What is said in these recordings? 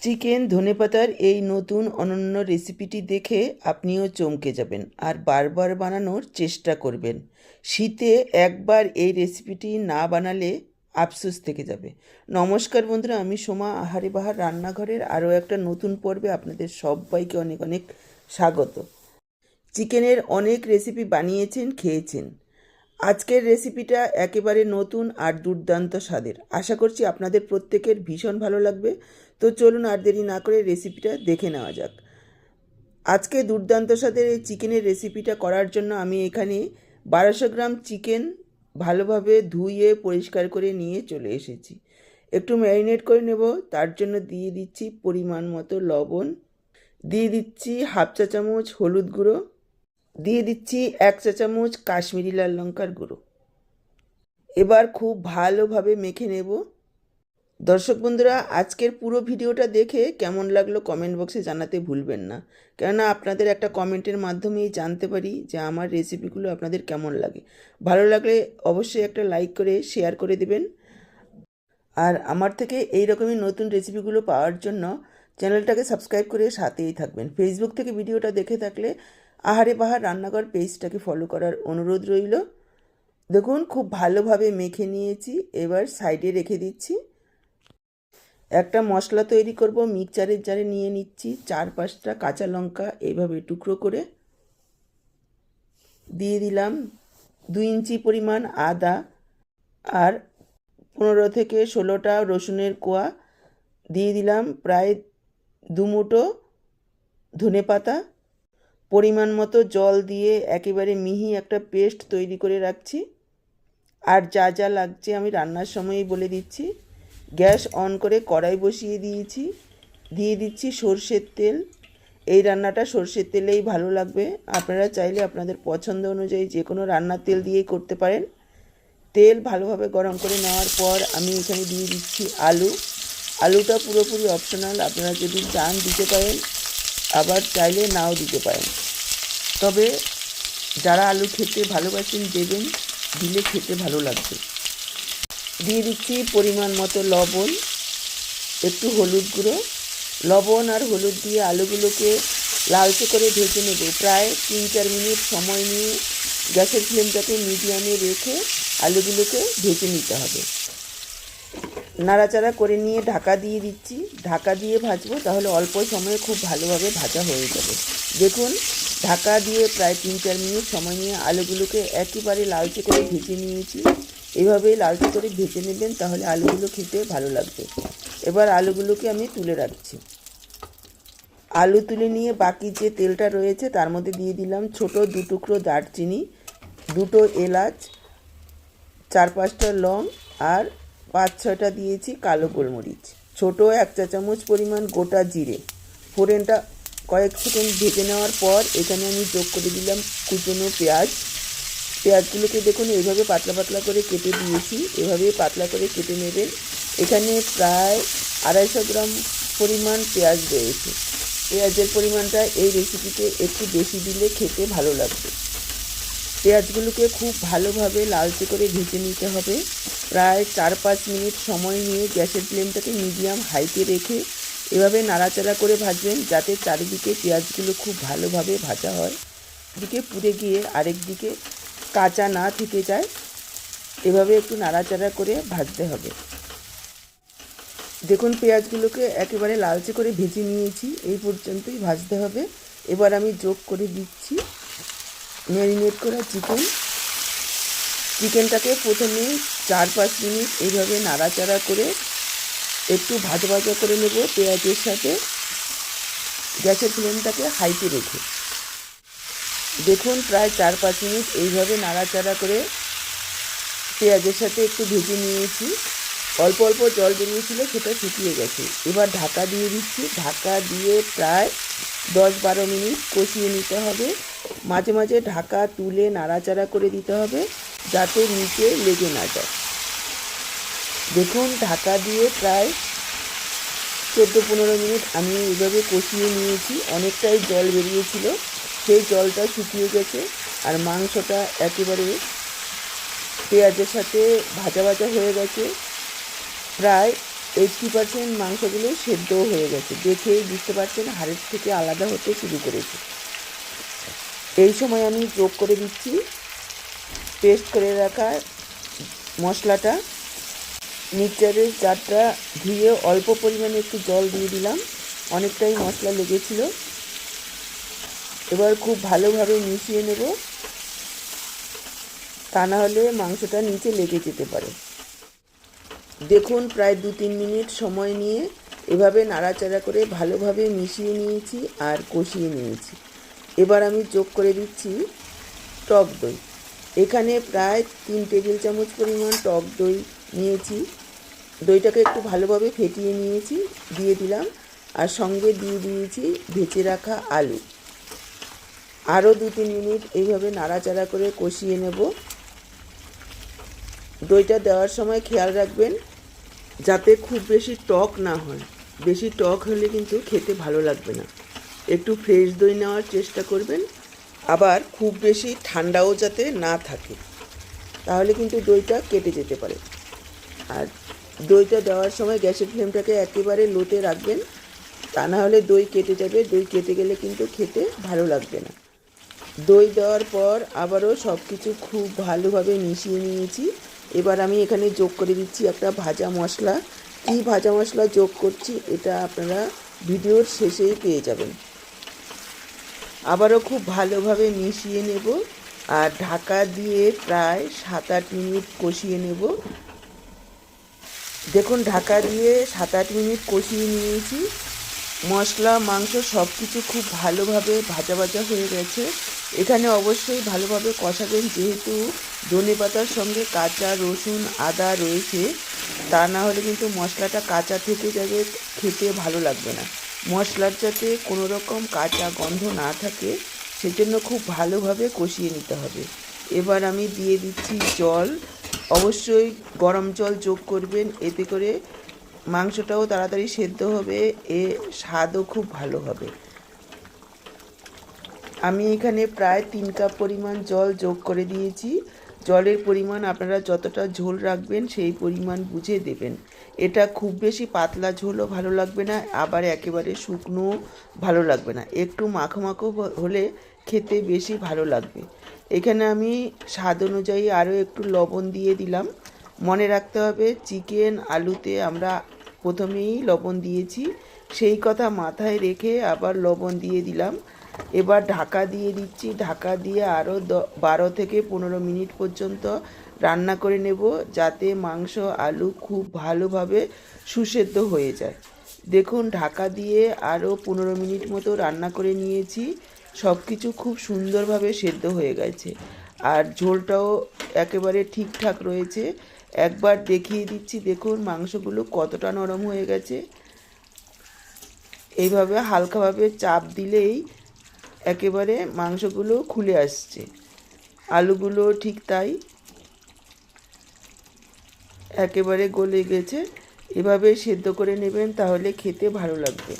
Chicken ধনেপাতার এই নতুন অনন্য রেসিপিটি দেখে আপনিও চমকে যাবেন আর বারবার বানানোর চেষ্টা করবেন। শীতে একবার এই রেসিপিটি না বানালে আফসোস থেকে যাবে। নমস্কার বন্ধুরা, আমি সোমা আহারে বাহার রান্নাঘরের আরও একটা নতুন পর্বে আপনাদের সবাইকে অনেক অনেক স্বাগত। চিকেনের অনেক রেসিপি বানিয়েছেন, খেয়েছেন। আজকের রেসিপিটা একেবারে নতুন আর দুর্দান্ত স্বাদের। আশা করছি আপনাদের প্রত্যেকের ভীষণ ভালো লাগবে। তো চলুন আর দেরি না করে রেসিপিটা দেখে নেওয়া যাক। আজকে দুর্দান্ত স্বাদের এই চিকেনের রেসিপিটা করার জন্য আমি এখানে বারোশো গ্রাম চিকেন ভালোভাবে ধুয়ে পরিষ্কার করে নিয়ে চলে এসেছি। একটু ম্যারিনেট করে নেব, তার জন্য দিয়ে দিচ্ছি পরিমাণ মতো লবণ। দিয়ে দিচ্ছি হাফ চা চামচ হলুদ গুঁড়ো। দিয়ে দিচ্ছি এক চা চামচ কাশ্মীরি লাল লঙ্কার গুঁড়ো। এবার খুব ভালোভাবে মেখে নেব। দর্শক বন্ধুরা, আজকের পুরো ভিডিওটা দেখে কেমন লাগল কমেন্ট বক্সে জানাতে ভুলবেন না। কেননা আপনাদের একটা কমেন্টের মাধ্যমেই জানতে পারি যে আমার রেসিপিগুলো আপনাদের কেমন লাগে। ভালো লাগলে অবশ্যই একটা লাইক করে শেয়ার করে দেবেন। আর আমার থেকে এই রকমই নতুন রেসিপিগুলো পাওয়ার জন্য চ্যানেলটাকে সাবস্ক্রাইব করে সাথেই থাকবেন। ফেসবুক থেকে ভিডিওটা দেখে থাকলে আহারে বাহার রান্নাঘর পেজটাকে ফলো করার অনুরোধ রইল। দেখুন, খুব ভালোভাবে মেখে নিয়েছি। এবার সাইডে রেখে দিচ্ছি। একটা মশলা তৈরি করব মিক্সচারের জারে নিয়ে নিচ্ছি চার পাঁচটা কাঁচা লঙ্কা এইভাবে টুকরো করে। দিয়ে দিলাম দুই ইঞ্চি পরিমাণ আদা আর পনেরো থেকে ষোলোটা রসুনের কোয়া। দিয়ে দিলাম প্রায় দুমুটো ধনে পাতা। পরিমাণ মতো জল দিয়ে একেবারে মিহি একটা পেস্ট তৈরি করে রাখছি। আর যা যা লাগছে আমি রান্নার সময়ই বলে দিচ্ছি। গ্যাস অন করে কড়াই বসিয়ে দিয়েছি। দিয়ে দিচ্ছি সর্ষের তেল। এই রান্নাটা সর্ষের তেলেই ভালো লাগবে। আপনারা চাইলে আপনাদের পছন্দ অনুযায়ী যে কোনো রান্নার তেল দিয়েই করতে পারেন। তেল ভালোভাবে গরম করে নেওয়ার পর আমি এখানে দিয়ে দিচ্ছি আলু। আলুটা পুরোপুরি অপশনাল আপনারা যদি চান দিতে পারেন, আবার চাইলে নাও দিতে পারেন। তবে যারা আলু খেতে ভালোবাসেন দেবেন, দিলে খেতে ভালো লাগবে। দিয়ে দিচ্ছি পরিমাণ মতো লবণ, একটু হলুদ গুঁড়ো। লবণ আর হলুদ দিয়ে আলুগুলোকে লালচে করে ভেজে নেব। প্রায় তিন চার মিনিট সময় নিয়ে গ্যাসের ফ্লেমটাকে মিডিয়ামে রেখে আলুগুলোকে ভেজে নিতে হবে। নাড়াচাড়া করে নিয়ে ঢাকা দিয়ে দিচ্ছি। ঢাকা দিয়ে ভাজবো, তাহলে অল্প সময়ে খুব ভালোভাবে ভাজা হয়ে যাবে। দেখুন, ঢাকা দিয়ে প্রায় তিন চার মিনিট সময় নিয়ে আলুগুলোকে একেবারে লালচে করে ভেজে নিয়েছি। এভাবেই লালচে করে ভেজে নেবেন, তাহলে আলুগুলো খেতে ভালো লাগবে। এবার আলুগুলোকে আমি তুলে রাখছি। আলু তুলে নিয়ে বাকি যে তেলটা রয়েছে, তার মধ্যে দিয়ে দিলাম ছোট দু টুকরো দারচিনি, দুটো এলাচ, চার পাঁচটা লং, আর পাঁচ ছটা দিয়েছি কালো গোলমরিচ। ছোট এক চা চামচ পরিমাণ গোটা জিরে। ফোড়নটা কয়েক সেকেন্ড ভেজে নেওয়ার পর এখানে আমি যোগ করে দিলাম কুচনো পেঁয়াজ। পেঁয়াজগুলোকে দেখুন এইভাবে পাতলা পাতলা করে কেটে দিয়েছি। এভাবে পাতলা করে কেটে নেবেন। এখানে প্রায় আড়াইশো গ্রাম পরিমাণ পেঁয়াজ রয়েছে। পেঁয়াজের পরিমাণটা এই রেসিপিতে একটু বেশি দিলে খেতে ভালো লাগবে। পেঁয়াজগুলোকে খুব ভালোভাবে লালচে করে ভেজে নিতে হবে। প্রায় চার পাঁচ মিনিট সময় নিয়ে গ্যাসের ফ্লেমটাকে মিডিয়াম হাইতে রেখে এভাবে নাড়াচাড়া করে ভাজবেন, যাতে চারিদিকে পেঁয়াজগুলো খুব ভালোভাবে ভাজা হয়। দিকে পুড়ে গিয়ে আরেক দিকে কাঁচা না থেকে যায়, এভাবে একটু নাড়াচাড়া করে ভাজতে হবে। দেখুন, পেঁয়াজগুলোকে একেবারে লালচে করে ভেজে নিয়েছি, এই পর্যন্তই ভাজতে হবে। এবার আমি যোগ করে দিচ্ছি ম্যারিনেট করা চিকেন। চিকেনটাকে প্রথমে চার পাঁচ মিনিট এইভাবে নাড়াচাড়া করে একটু ভাজা ভাজা করে নেব পেঁয়াজের সাথে। গ্যাসের ফ্লেমটাকে হাইতে রেখে। দেখুন, প্রায় চার পাঁচ মিনিট এইভাবে নাড়াচাড়া করে পেঁয়াজের সাথে একটু ভেজে নিয়েছি। অল্প অল্প জল বেরিয়েছিল সেটা শুকিয়ে গেছে। এবার ঢাকা দিয়ে দিচ্ছি। ঢাকা দিয়ে প্রায় দশ বারো মিনিট কষিয়ে নিতে হবে। মাঝে মাঝে ঢাকা তুলে নাড়াচাড়া করে দিতে হবে, যাতে নিচে লেগে না যায়। দেখুন, ঢাকা দিয়ে প্রায় চোদ্দ পনেরো মিনিট আমি এইভাবে কষিয়ে নিয়েছি। অনেকটাই জল বেরিয়েছিল। সেই জলটা শুকিয়ে গেছে আর মাংসটা একেবারে পেঁয়াজের সাথে ভাজা ভাজা হয়ে গেছে। প্রায় এইটটি পার্সেন্ট মাংসগুলো সেদ্ধও হয়ে গেছে। দেখেই বুঝতে পারছেন হাড়ের থেকে আলাদা হতে শুরু করেছে। এই সময় আমি যোগ করে দিচ্ছি। পেস্ট করে রাখা মশলাটা। মিক্সচারের চারটা ধুয়ে অল্প পরিমাণে একটু জল দিয়ে দিলাম। অনেকটাই মশলা লেগেছিল। এবার খুব ভালোভাবে মিশিয়ে নেব। তা না হলে মাংসটা নিচে লেগে যেতে পারে। দেখুন, প্রায় দু তিন মিনিট সময় নিয়ে এভাবে নাড়াচাড়া করে ভালোভাবে মিশিয়ে নিয়েছি আর কষিয়ে নিয়েছি। এবার আমি যোগ করে দিচ্ছি টক দই। এখানে প্রায় তিন টেবিল চামচ পরিমাণ টক দই নিয়েছি। দইটাকে একটু ভালোভাবে ফেটিয়ে নিয়েছি, দিয়ে দিলাম। আর সঙ্গে দিয়ে দিয়েছি ভেজে রাখা আলু। আরও দু তিন মিনিট এইভাবে নাড়াচাড়া করে কষিয়ে নেব। দইটা দেওয়ার সময় খেয়াল রাখবেন যাতে খুব বেশি টক না হয়। বেশি টক হলে কিন্তু খেতে ভালো লাগবে না। একটু ফ্রেশ দই নেওয়ার চেষ্টা করবেন। আবার খুব বেশি ঠান্ডাও যাতে না থাকে, তাহলে কিন্তু দইটা কেটে যেতে পারে। আর দইটা দেওয়ার সময় গ্যাসের ফ্লেমটাকে একেবারে লোতে রাখবেন। তা না হলে দই কেটে যাবে। দই কেটে গেলে কিন্তু খেতে ভালো লাগবে না। দই দেওয়ার পর আবারও সব কিছু খুব ভালোভাবে মিশিয়ে নিয়েছি। এবার আমি এখানে যোগ করে দিচ্ছি একটা ভাজা মশলা। কী ভাজা মশলা যোগ করছি এটা আপনারা ভিডিওর শেষেই পেয়ে যাবেন। আবারও খুব ভালোভাবে মিশিয়ে নেব আর ঢাকা দিয়ে প্রায় সাত আট মিনিট কষিয়ে নেব। দেখুন ঢাকা দিয়ে সাত আট মিনিট কষিয়ে নিয়েছি। মশলা, মাংস সব কিছু খুব ভালোভাবে ভাজা ভাজা হয়ে গেছে। এখানে অবশ্যই ভালোভাবে কষাবেন, যেহেতু ধনে পাতার সঙ্গে কাঁচা, রসুন, আদা রয়েছে, তা না হলে কিন্তু মশলাটা কাঁচা থেকে যাবে, খেতে ভালো লাগবে না। মশলার যাতে কোনো রকম কাঁচা গন্ধ না থাকে, সেজন্য খুব ভালোভাবে কষিয়ে নিতে হবে। এবার আমি দিয়ে দিচ্ছি জল। অবশ্যই গরম জল যোগ করবেন, এতে করে মাংসটাও তাড়াতাড়ি সেদ্ধ হবে, এ স্বাদও খুব ভালো হবে। আমি এখানে প্রায় তিন কাপ পরিমাণ জল যোগ করে দিয়েছি। জলের পরিমাণ আপনারা যতটা ঝোল রাখবেন সেই পরিমাণ বুঝে দেবেন। এটা খুব বেশি পাতলা ঝোলও ভালো লাগবে না, আবার একেবারে শুকনো ভালো লাগবে না। একটু মাখো মাখো হলে খেতে বেশি ভালো লাগবে। এখানে আমি স্বাদ অনুযায়ী আরও একটু লবণ দিয়ে দিলাম। মনে রাখতে হবে, চিকেন আলুতে আমরা প্রথমেই লবণ দিয়েছি। সেই কথা মাথায় রেখে আবার লবণ দিয়ে দিলাম। এবার ঢাকা দিয়ে দিচ্ছি। ঢাকা দিয়ে আরও বারো থেকে পনেরো মিনিট পর্যন্ত রান্না করে নেব যাতে মাংস, আলু খুব ভালোভাবে সুসেদ্ধ হয়ে যায়। দেখুন, ঢাকা দিয়ে আরও পনেরো মিনিট মতো রান্না করে নিয়েছি। সব কিছু খুব সুন্দরভাবে সেদ্ধ হয়ে গেছে। আর ঝোলটাও একেবারে ঠিকঠাক রয়েছে। একবার দেখিয়ে দিচ্ছি, দেখুন মাংসগুলো কতটা নরম হয়ে গেছে। এইভাবে হালকাভাবে চাপ দিলেই একেবারে মাংসগুলো খুলে আসছে। আলুগুলো ঠিক তাই একেবারে গলে গেছে। এভাবে সেদ্ধ করে নেবেন তাহলে খেতে ভালো লাগবে।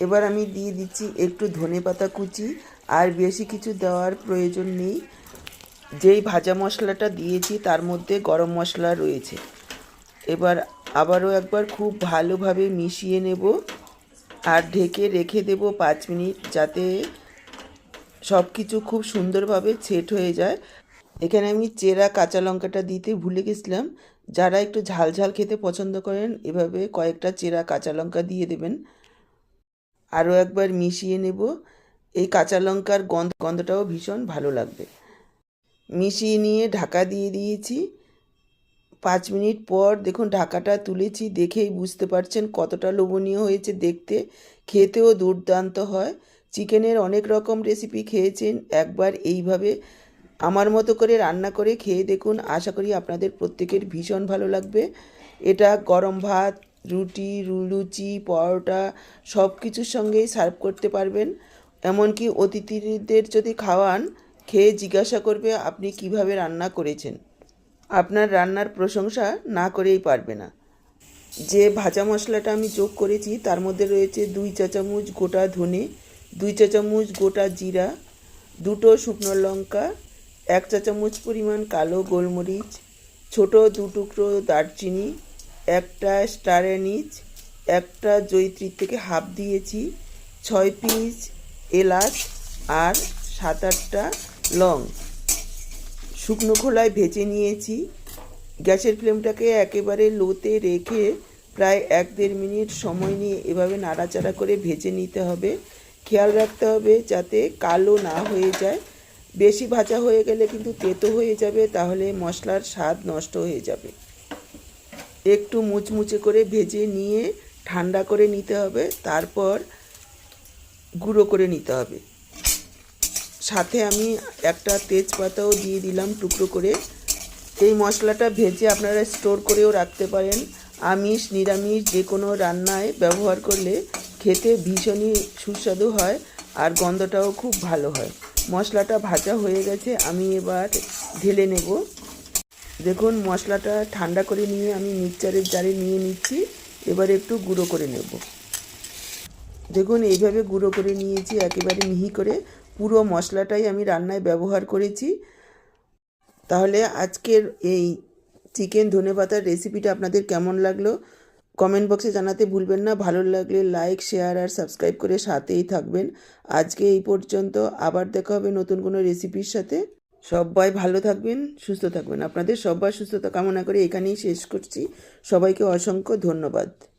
এবার আমি দিয়ে দিচ্ছি একটু ধনে পাতা কুচি, আর বেশি কিছু দেওয়ার প্রয়োজন নেই। যেই ভাজা মশলাটা দিয়েছি তার মধ্যে গরম মশলা রয়েছে। এবার আবারও একবার খুব ভালোভাবে মিশিয়ে নেব আর ঢেকে রেখে দেব পাঁচ মিনিট যাতে সব কিছু খুব সুন্দরভাবে সেট হয়ে যায়। এখানে আমি চেরা কাঁচা লঙ্কাটা দিতে ভুলে গেছিলাম। যারা একটু ঝাল ঝাল খেতে পছন্দ করেন, এভাবে কয়েকটা চেরা কাঁচা লঙ্কা দিয়ে দেবেন। আরও একবার মিশিয়ে নেব। এই কাঁচা লঙ্কার গন্ধ, গন্ধটাও ভীষণ ভালো লাগবে। মিশিয়ে নিয়ে ঢাকা দিয়ে দিয়েছি। পাঁচ মিনিট পর দেখুন ঢাকাটা তুলেছি, দেখেই বুঝতে পারছেন কতটা লোভনীয় হয়েছে দেখতে। খেতেও দুর্দান্ত হয়। চিকেনের অনেক রকম রেসিপি খেয়েছেন, একবার এইভাবে আমার মতো করে রান্না করে খেয়ে দেখুন। আশা করি আপনাদের প্রত্যেকের ভীষণ ভালো লাগবে। এটা গরম ভাত, রুটি, লুচি, পরোটা সব কিছুর সঙ্গেই সার্ভ করতে পারবেন। এমনকি অতিথিদের যদি খাওয়ান খেয়ে জিজ্ঞাসা করবে আপনি কীভাবে রান্না করেছেন। আপনার রান্নার প্রশংসা না করেই পারবে না। যে ভাজা মশলাটা আমি যোগ করেছি, তার মধ্যে রয়েছে দুই চা চামচ গোটা ধনে, দুই চা চামচ গোটা জিরা, দুটো শুকনো লঙ্কা, এক চা চামচ পরিমাণ কালো গোলমরিচ, ছোট দু টুকরো দারচিনি, একটা স্টার অ্যানিজ একটা জয়িত্রীর থেকে হাফ দিয়েছি, ছয় পিস এলাচ আর সাত আটটা লং। শুকনো খোলায় ভেজে নিয়েছি। গ্যাসের ফ্লেমটাকে একেবারে লোতে রেখে প্রায় এক দেড় মিনিট সময় নিয়ে এভাবে নাড়াচাড়া করে ভেজে নিতে হবে। খেয়াল রাখতে হবে যাতে কালো না হয়ে যায়। বেশি ভাজা হয়ে গেলে কিন্তু তেতো হয়ে যাবে, তাহলে মশলার স্বাদ নষ্ট হয়ে যাবে। একটু মুচমুচে করে ভেজে নিয়ে ঠান্ডা করে নিতে হবে, তারপর গুঁড়ো করে নিতে হবে। সাথে আমি একটা তেজপাতাও দিয়ে দিলাম টুকরো করে। এই মশলাটা ভেজে আপনারা স্টোর করেও রাখতে পারেন। আমিষ, নিরামিষ, যে কোনো রান্নায় ব্যবহার করলে খেতে ভীষণই সুস্বাদু হয় আর গন্ধটাও খুব ভালো হয়। মশলাটা ভাজা হয়ে গেছে, আমি এবার ঢেলে নেব। দেখুন, মশলাটা ঠান্ডা করে নিয়ে আমি মিক্সচারের জারে নিয়ে নিচ্ছি। এবার একটু গুঁড়ো করে নেব। দেখুন, এইভাবে গুঁড়ো করে নিয়েছি, একেবারে মিহি করে। পুরো মশলাটাই আমি রান্নায় ব্যবহার করেছি। তাহলে আজকের এই চিকেন ধনেপাতার রেসিপিটা আপনাদের কেমন লাগল? কমেন্ট বক্সে জানাতে ভুলবেন না। ভালো লাগলে লাইক শেয়ার আর সাবস্ক্রাইব করে সাথেই থাকবেন। আজকে এই পর্যন্ত আবার দেখা হবে নতুন কোনো রেসিপির সাথে। সবাই ভালো থাকবেন, সুস্থ থাকবেন। আপনাদের সবার সুস্থতা কামনা করে এখানেই শেষ করছি। সবাইকে অসংখ্য ধন্যবাদ।